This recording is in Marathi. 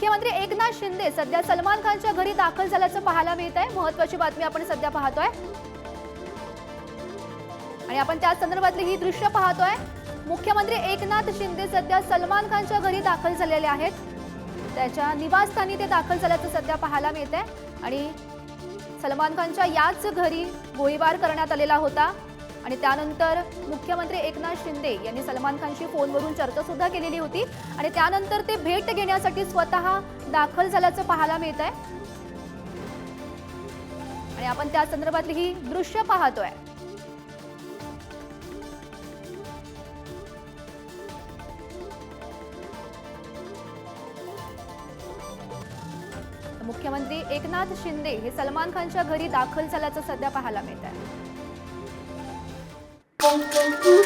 मुख्यमंत्री एकनाथ शिंदे सध्या सलमान खानच्या घरी दाखल झाल्याचं पाहायला मिळत आहे. महत्वाची बातमी आपण सध्या पाहतोय. आणि आपण त्या संदर्भातली ही दृश्य पाहतोय. मुख्यमंत्री एकनाथ शिंदे सध्या सलमान खानच्या घरी दाखल झालेले आहेत. त्याच्या निवासस्थानी ते दाखल झाल्याचं सध्या पाहायला मिळत आहे आणि सलमान खानच्या याच घरी गोळीबार करण्यात आलेला होता. आणि त्यानंतर मुख्यमंत्री एकनाथ शिंदे यांनी सलमान खानशी फोनवरून चर्चा सुद्धा केलेली होती. आणि त्यानंतर ते भेट घेण्यासाठी स्वतः दाखल झाल्याचं पाहायला मिळत आहे आणि आपण त्या संदर्भातली ही दृश्य पाहतोय. मुख्यमंत्री एकनाथ शिंदे हे सलमान खानच्या घरी दाखल झाल्याचं सध्या पाहायला मिळत आहे Thank you.